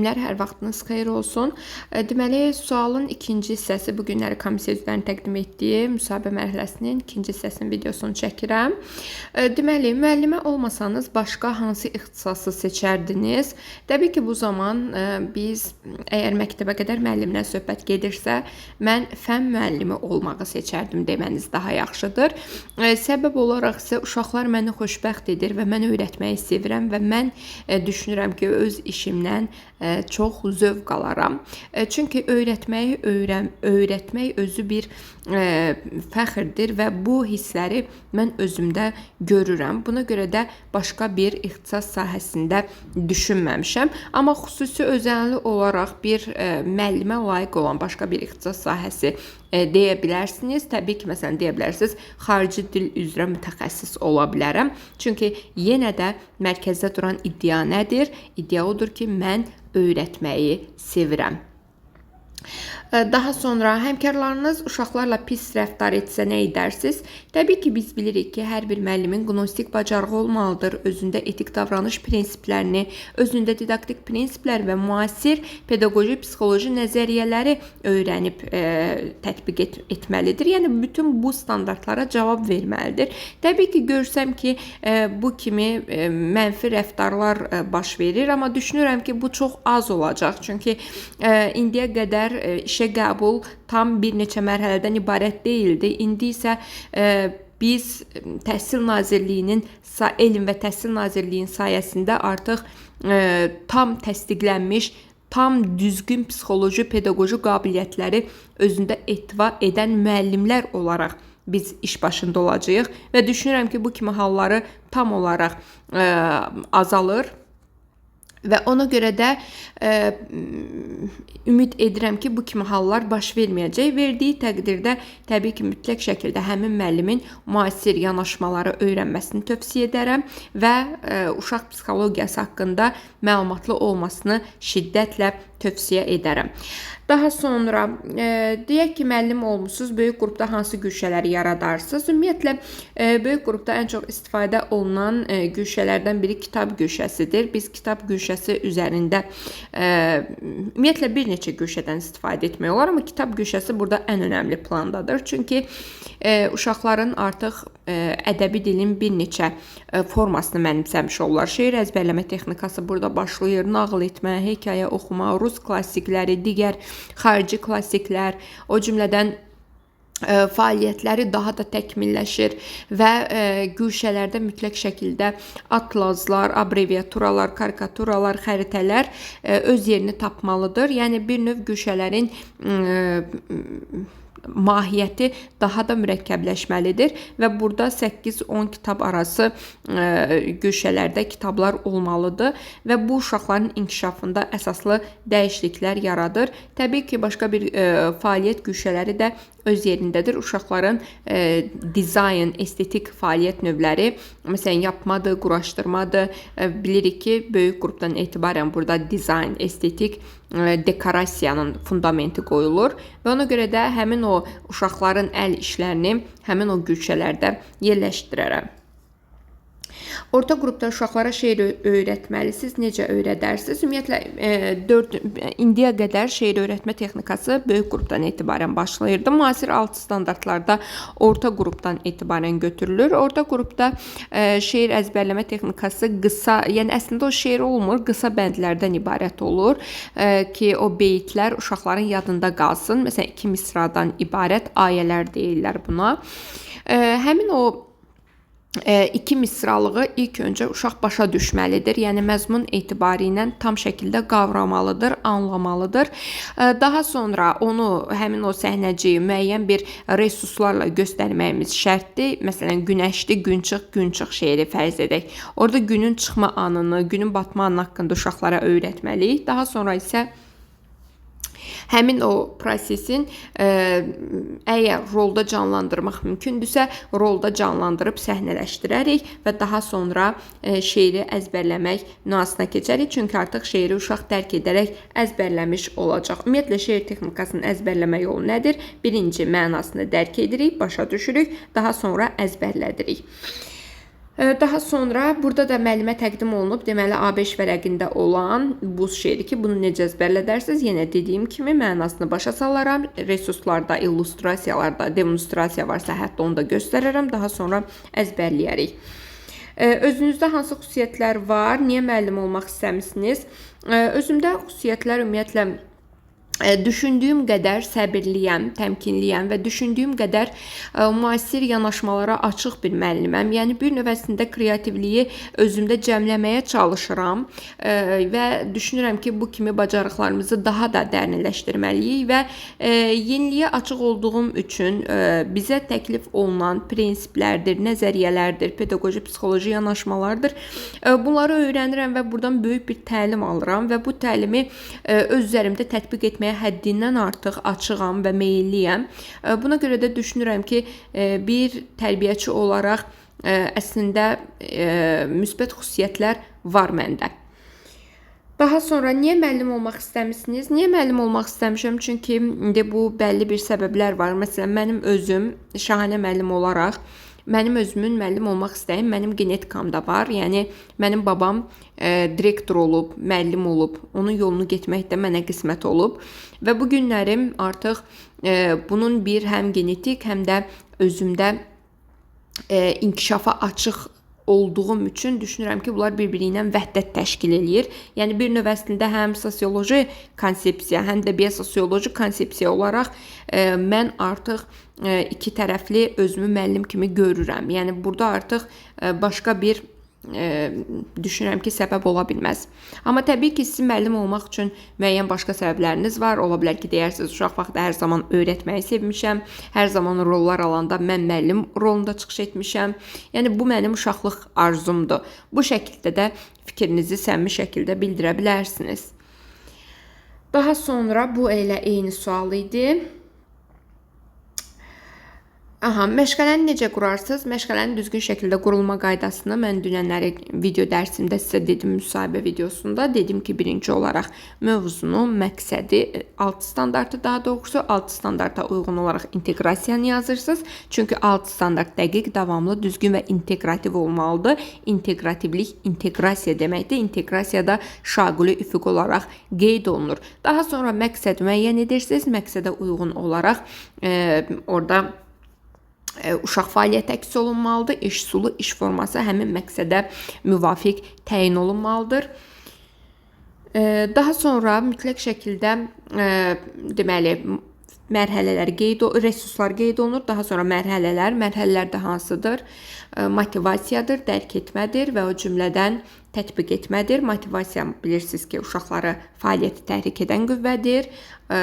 Hər vaxtınız xeyir olsun. E, Deməli, sualın ikinci hissəsi bu günləri komissiya üzvlərinin təqdim etdiyi müsahibə mərhələsinin ikinci hissəsinin videosunu çəkirəm. E, Deməli, müəllimə olmasanız başqa hansı ixtisası seçərdiniz? Təbii ki, bu zaman e, biz əgər məktəbə qədər müəllimlə söhbət gedirsə, mən fən müəllimi olmağı seçərdim deməniz daha yaxşıdır. Səbəb olaraq isə uşaqlar məni xoşbəxt edir və mən öyrətməyi sevirəm və mən düşünürəm ki, öz işimdən çox zövq alaram. E, Çünki öyrətməyi öyrən, öyrətmək özü bir e, fəxrdir və bu hissləri mən özümdə görürəm. Buna görə də başqa bir ixtisas sahəsində düşünməmişəm. Amma xüsusi özəlli olaraq bir e, müəllimə layiq olan başqa bir ixtisas sahəsi e, deyə bilərsiniz. Təbii ki, məsələn deyə bilərsiniz, xarici dil üzrə mütəxəssis ola bilərəm. Çünki yenə də mərkəzdə duran iddia nədir? İddia odur ki, mən öyrətməyi sevirəm. Daha sonra həmkarlarınız uşaqlarla pis rəftar etsə nə edərsiniz? Təbii ki, biz bilirik ki, hər bir müəllimin qnostik bacarığı olmalıdır. Özündə etik davranış prinsiplərini, özündə didaktik prinsiplər və müasir pedaqoji psixoloji nəzəriyyələri öyrənib e, tətbiq et etməlidir. Yəni bütün bu standartlara cavab verməlidir. Təbii ki, görsəm ki, e, bu kimi e, mənfi rəftarlar e, baş verir, amma düşünürəm ki, bu çox az olacaq. Çünki e, indiyə qədər e, işə qəbul tam bir neçə mərhələdən ibarət deyildi. İndi isə e, biz Təhsil Nazirliyinin Elm və Təhsil Nazirliyinin sayəsində artıq e, tam təsdiqlənmiş tam düzgün psixoloji, pedaqoji qabiliyyətləri özündə ehtiva edən müəllimlər olaraq biz iş başında olacağıq və düşünürəm ki, bu kimi halları tam olaraq e, azalır. Və ona görə də e, ümid edirəm ki, bu kimi hallar baş verməyəcək. Verdiyi təqdirdə təbii ki, mütləq şəkildə həmin müəllimin müasir yanaşmaları öyrənməsini tövsiyə edərəm və e, uşaq psixologiyası haqqında məlumatlı olmasını şiddətlə tövsiyə edərəm. Daha sonra e, deyək ki, müəllim olmusunuz, böyük qrupda hansı güşələri yaradarsınız? Ümumiyyətlə e, böyük qrupda ən çox istifadə olunan e, güşələrdən biri kitab güşəsidir. Biz kitab güşəsi üzərində e, ümumiyyətlə bir neçə güşədən istifadə etmək olar, amma kitab güşəsi burada ən önəmli plandadır. Çünki e, uşaqların artıq e, ədəbi dilin bir neçə e, formasını mənimsəmiş olurlar. Şeir əzbərləmə texnikası burada başlayır. Nağıl etmə, hekayə oxuma, rus klassikləri, digər xarici klassiklər, o cümlədən ə, fəaliyyətləri daha da təkmilləşir və ə, güşələrdə mütləq şəkildə atlaslar, abreviaturalar, karikaturalar, xəritələr öz yerini tapmalıdır. Yəni bir növ güşələrin ə, mahiyyəti daha da mürəkkəbləşməlidir və burada 8-10 kitab arası ə, güşələrdə kitablar olmalıdır və bu uşaqların inkişafında əsaslı dəyişikliklər yaradır. Təbii ki, başqa bir ə, fəaliyyət güşələri də öz yerindədir. Uşaqların e, dizayn, estetik fəaliyyət növləri, məsələn, yapmadır, quraşdırmadır. E, bilirik ki, böyük qrupdan etibarən burada dizayn, estetik e, dekorasiyanın fundamenti qoyulur və ona görə də həmin o uşaqların əl işlərini həmin o güşələrdə yerləşdirərəm. Orta qrupda uşaqlara şeir öyrətməlisiniz. Necə öyrədərsiniz? Ümumiyyətlə e, 4 indiyə qədər şeir öyrətmə texnikası böyük qrupdan etibarən başlayırdı. Müasir alt standartlarda orta qrupdan etibarən götürülür. Orta qrupda e, şeir əzbərləmə texnikası qısa, yəni əslində o şeir olmur, qısa bəndlərdən ibarət olur e, ki, o beytlər uşaqların yadında qalsın. Məsələn, iki misradan ibarət ayələr deyirlər buna. E, həmin o e, iki misralığı ilk öncə uşaq başa düşməlidir. Yəni məzmun etibarı ilə tam şəkildə qavramalıdır, anlamalıdır. E, Daha sonra onu həmin o səhnəciyi müəyyən bir resurslarla göstərməyimiz şərtdir. Məsələn, günəşli, gün çıx, gün çıx şeiri fərz edək. Orada günün çıxma anını, günün batma anı haqqında uşaqlara öyrətməliyik. Daha sonra isə həmin o prosesin ə, əgər rolda canlandırmaq mümkündürsə, rolda canlandırıb səhnələşdirərik və daha sonra ə, şeiri əzbərləmək nüansına keçərik. Çünki artıq şeiri uşaq dərk edərək əzbərləmiş olacaq. Ümumiyyətlə şeir texnikasının əzbərləmə yolu nədir? Birinci mənasını dərk edirik, başa düşürük, daha sonra əzbərlədirik. Ee, Daha sonra burada da müəllimə təqdim olunub, deməli A5 vərəqində olan bu şeiri ki, bunu necə əzbərlədərsiniz? Yenə dediyim kimi mənasını başa salaram. Resurslarda, illüstrasiyalarda demonstrasiya varsa hətta onu da göstərərəm. Daha sonra əzbərləyərik. Ee, Özünüzdə hansı xüsusiyyətlər var? Niyə müəllim olmaq istəmisiniz? Ee, Özümdə xüsusiyyətlər ümumiyyətlə düşündüyüm qədər səbirliyəm, təmkinliyəm və düşündüyüm qədər e, müasir yanaşmalara açıq bir müəlliməm. Yəni bir növ əslində kreativliyi özümdə cəmləməyə çalışıram e, və düşünürəm ki, bu kimi bacarıqlarımızı daha da dərinləşdirməliyik və e, yeniliyə açıq olduğum üçün e, bizə təklif olunan prinsiplərdir, nəzəriyyələrdir, pedaqoji psixoloji yanaşmalardır. E, bunları öyrənirəm və buradan böyük bir təlim alıram və bu təlimi e, öz üzərimdə tətbiq etməyə həddindən artıq açığam və meylliyəm. E, Buna görə də düşünürəm ki, e, bir tərbiyəçi olaraq e, əslində müsbət xüsusiyyətlər var məndə. Daha sonra niyə müəllim olmaq istəmisiniz? Niyə müəllim olmaq istəmişəm? Çünki indi bu bəlli bir səbəblər var. Məsələn, mənim özüm şahanə müəllim olaraq mənim özümün müəllim olmaq istəyim mənim genetikamda var. Yəni mənim babam e, direktor olub, müəllim olub. Onun yolunu getmək də mənə qismət olub və bu günlərim artıq e, bunun bir həm genetik, həm də özümdə e, inkişafa açıq olduğum üçün düşünürəm ki, bunlar bir-biri ilə vəhdət təşkil eləyir. Yəni bir növ əslində həm sosioloji konsepsiya, həm də biososioloji konsepsiya olaraq e, mən artıq iki tərəfli özümü müəllim kimi görürəm. Yəni burada artıq e, başqa bir e, düşünürəm ki, səbəb ola bilməz. Amma təbii ki, sizin müəllim olmaq üçün müəyyən başqa səbəbləriniz var. Ola bilər ki, deyirsiniz, uşaq vaxtı hər zaman öyrətməyi sevmişəm. Hər zaman rollar alanda mən müəllim rolunda çıxış etmişəm. Yəni bu mənim uşaqlıq arzumdur. Bu şəkildə də fikrinizi səmimi şəkildə bildirə bilərsiniz. Daha sonra bu elə eyni sual idi. Aha, məşğələni necə qurarsınız? Məşğələnin düzgün şəkildə qurulma qaydasını mən dünənləri video dərsimdə sizə dedim müsahibə videosunda. Dedim ki, birinci olaraq mövzunu, məqsədi, alt standartı daha doğrusu alt standarta uyğun olaraq inteqrasiyanı yazırsınız. Çünki alt standart dəqiq, davamlı, düzgün və inteqrativ olmalıdır. İnteqrativlik inteqrasiya deməkdir. İnteqrasiyada şaquli üfüq olaraq qeyd olunur. Daha sonra məqsəd müəyyən edirsiniz. Məqsədə uyğun olaraq e, orada e, uşaq fəaliyyəti əks olunmalıdır. İş sulu, iş forması həmin məqsədə müvafiq təyin olunmalıdır. E, Daha sonra mütləq şəkildə e, deməli mərhələlər qeyd resurslar qeyd olunur. Daha sonra mərhələlər, mərhələlər də hansıdır? E, Motivasiyadır, dərk etmədir və o cümlədən tətbiq etmədir. Motivasiya bilirsiniz ki, uşaqları fəaliyyəti təhrik edən qüvvədir. E,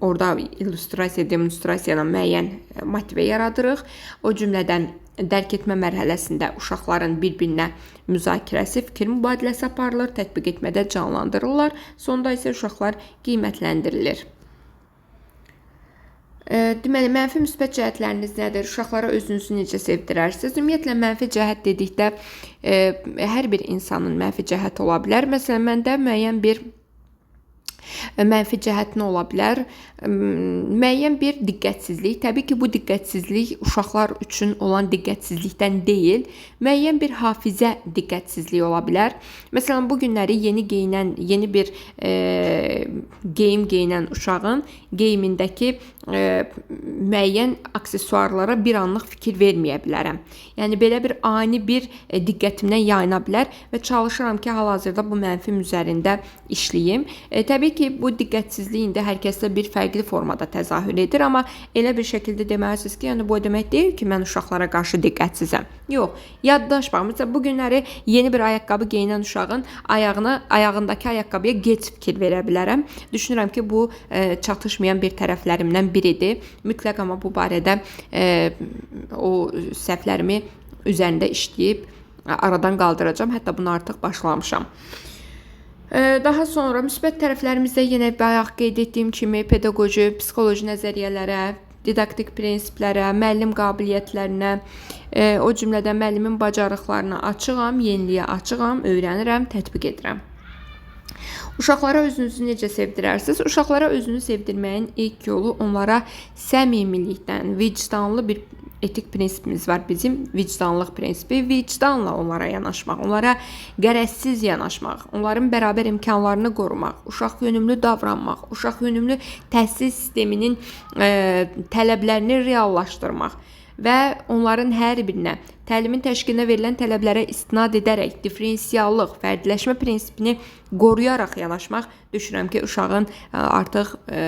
Orada illüstrasiya, demonstrasiya ilə müəyyən motivə yaradırıq. O cümlədən dərk etmə mərhələsində uşaqların bir-birinə müzakirəsi, fikir mübadiləsi aparılır, tətbiq etmədə canlandırılırlar. Sonda isə uşaqlar qiymətləndirilir. Deməli, mənfi müsbət cəhətləriniz nədir? Uşaqlara özünüzü necə sevdirərsiniz? Ümumiyyətlə mənfi cəhət dedikdə hər bir insanın mənfi cəhəti ola bilər. Məsələn, məndə müəyyən bir mənfi cəhət nə ola bilər? Müəyyən bir diqqətsizlik. Təbii ki, bu diqqətsizlik uşaqlar üçün olan diqqətsizlikdən deyil, müəyyən bir hafizə diqqətsizliyi ola bilər. Məsələn, bu günləri yeni geyinən, yeni bir e, geyim geyinən uşağın geyimindəki e, müəyyən aksesuarlara bir anlıq fikir verməyə bilərəm. Yəni belə bir ani bir e, diqqətimdən yayına bilər və çalışıram ki, hal-hazırda bu mənfim üzərində işləyim. E, təbii ki, bu diqqətsizlik indi hər kəsdə bir fərqli formada təzahür edir, amma elə bir şəkildə deməlisiniz ki, yəni bu o demək deyil ki, mən uşaqlara qarşı diqqətsizəm. Yox, yaddaş bax, məsələn, bu günləri yeni bir ayaqqabı geyinən uşağın ayağına, ayağındakı ayaqqabıya gec fikir verə bilərəm. Düşünürəm ki, bu e, çatışmayan bir tərəflərimdən biridir. Mütləq amma bu barədə e, o səhvlərimi üzərində işləyib aradan qaldıracağam. Hətta bunu artıq başlamışam. Ee, Daha sonra müsbət tərəflərimizdə yenə bayaq qeyd etdiyim kimi pedaqoji, psixoloji nəzəriyyələrə, didaktik prinsiplərə, müəllim qabiliyyətlərinə, e, o cümlədən müəllimin bacarıqlarına açığam, yeniliyə açığam, öyrənirəm, tətbiq edirəm. Uşaqlara özünüzü necə sevdirərsiniz? Uşaqlara özünü sevdirməyin ilk yolu onlara səmimilikdən, vicdanlı bir etik prinsipimiz var bizim vicdanlıq prinsipi. Vicdanla onlara yanaşmaq, onlara qərəzsiz yanaşmaq, onların bərabər imkanlarını qorumaq, uşaq yönümlü davranmaq, uşaq yönümlü təhsil sisteminin e, tələblərini reallaşdırmaq və onların hər birinə təlimin təşkilinə verilən tələblərə istinad edərək differensiallıq, fərdiləşmə prinsipini qoruyaraq yanaşmaq düşünürəm ki, uşağın e, artıq e,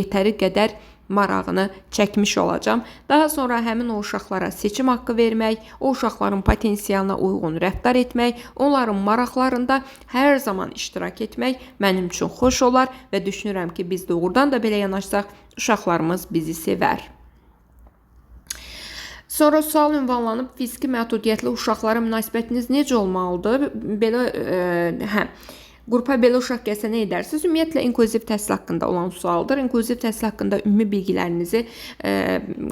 yetəri qədər marağını çəkmiş olacam. Daha sonra həmin o uşaqlara seçim haqqı vermək, o uşaqların potensialına uyğun rəftar etmək, onların maraqlarında hər zaman iştirak etmək mənim üçün xoş olar və düşünürəm ki, biz doğrudan da belə yanaşsaq, uşaqlarımız bizi sevər. Sonra sual ünvanlanıb fiziki məhdudiyyətli uşaqlara münasibətiniz necə olmalıdır? Belə e, hə Qrupa belə uşaq gəlsə nə edərsiniz? Ümumiyyətlə inklüziv təhsil haqqında olan sualdır. İnklüziv təhsil haqqında ümumi bilgilərinizi e,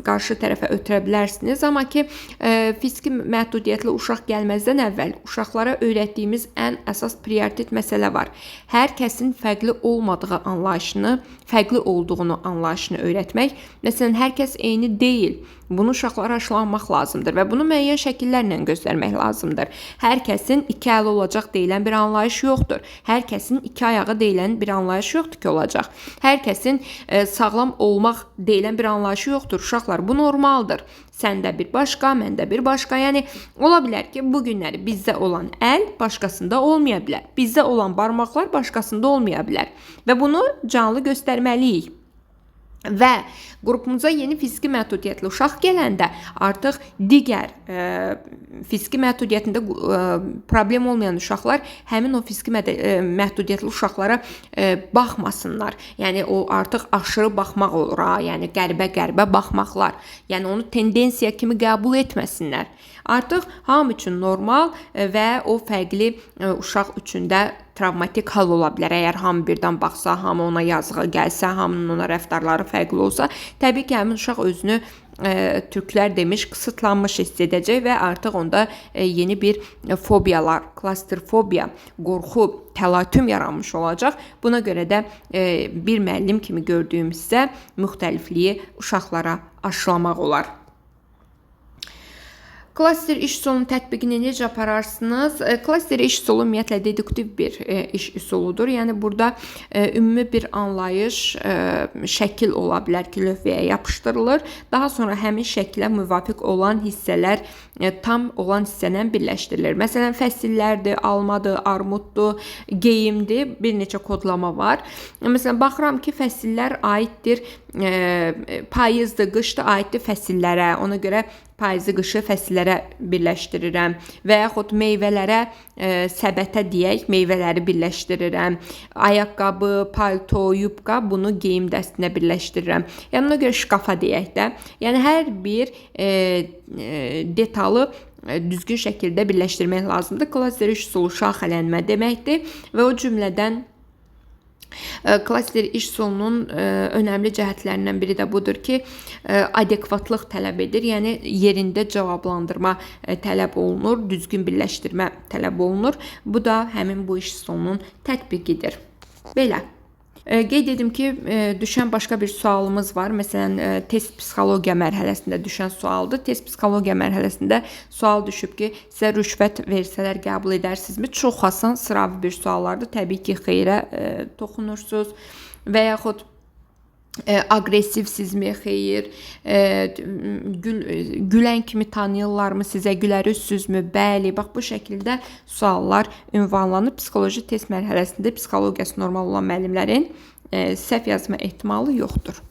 qarşı tərəfə ötürə bilərsiniz. Amma ki, e, fiziki məhdudiyyətli uşaq gəlməzdən əvvəl uşaqlara öyrətdiyimiz ən əsas prioritet məsələ var. Hər kəsin fərqli olmadığı anlayışını, fərqli olduğunu anlayışını öyrətmək. Məsələn, hər kəs eyni deyil. Bunu uşaqlara aşılamaq lazımdır və bunu müəyyən şəkillərlə göstərmək lazımdır. Hər kəsin iki əli olacaq deyilən bir anlayış yoxdur. Hər kəsin iki ayağı deyilən bir anlayış yoxdur ki, olacaq. Hər kəsin e, sağlam olmaq deyilən bir anlayışı yoxdur. Uşaqlar, bu normaldır. Səndə bir başqa, məndə bir başqa. Yəni ola bilər ki, bu günləri bizdə olan əl başqasında olmaya bilər. Bizdə olan barmaqlar başqasında olmaya bilər və bunu canlı göstərməliyik. Və qrupumuza yeni fiziki məhdudiyyətli uşaq gələndə artıq digər e, fiziki məhdudiyyətində e, problem olmayan uşaqlar həmin o fiziki mədə, e, məhdudiyyətli uşaqlara e, baxmasınlar. Yəni o artıq aşırı baxmaq olur ha, yəni qəribə-qəribə baxmaqlar. Yəni onu tendensiya kimi qəbul etməsinlər. Artıq hamı üçün normal e, və o fərqli e, uşaq üçün də travmatik hal ola bilər. Əgər hamı birdən baxsa, hamı ona yazığı gəlsə, hamının ona rəftarları fərqli olsa, təbii ki, həmin uşaq özünü e, türklər demiş qısıtlanmış hiss edəcək və artıq onda e, yeni bir fobiyalar, klastrfobiya, qorxu, təlatüm yaranmış olacaq. Buna görə də e, bir müəllim kimi gördüyümüzdə müxtəlifliyi uşaqlara aşılamaq olar. Klaster iş üsulunun tətbiqini necə apararsınız? E, klaster iş üsulu ümumiyyətlə deduktiv bir e, iş üsuludur. Yəni burada e, ümumi bir anlayış, şəkil ola bilər ki, lövhəyə yapışdırılır. Daha sonra həmin şəklə müvafiq olan hissələr tam olan hissələ birləşdirilir. Məsələn, fəsillərdir, almadır, armuddur, geyimdir, bir neçə kodlama var. Məsələn, baxıram ki, fəsillər aiddir payızdır, qışdır aiddir fəsillərə. Ona görə payızı, qışı fəsillərə birləşdirirəm və yaxud meyvələrə e, səbətə deyək, meyvələri birləşdirirəm. Ayaqqabı, palto, yubka bunu geyim dəstinə birləşdirirəm. Yəni ona görə şkafa deyək də. Yəni hər bir e, e, detalı e, düzgün şəkildə birləşdirmək lazımdır. Klaster üsulu şaxələnmə deməkdir və o cümlədən Klaster iş üsulunun önəmli cəhətlərindən biri də budur ki, adekvatlıq tələb edir. Yəni yerində cavablandırma tələb olunur, düzgün birləşdirmə tələb olunur. Bu da həmin bu iş üsulunun tətbiqidir. Belə. Qeyd edim ki, düşən başqa bir sualımız var. Məsələn, test psixologiya mərhələsində düşən sualdır. Test psixologiya mərhələsində sual düşüb ki, sizə rüşvət versələr qəbul edərsinizmi? Çox asan, sıravi bir suallardır. Təbii ki, xeyrə toxunursunuz və yaxud e, aqressivsizmi, xeyir, e, gül, gülən kimi tanıyırlarmı sizə, gülərüzsüzmü? Bəli, bax bu şəkildə suallar ünvanlanıb psixoloji test mərhələsində psixologiyası normal olan müəllimlərin e, səhv yazma ehtimalı yoxdur.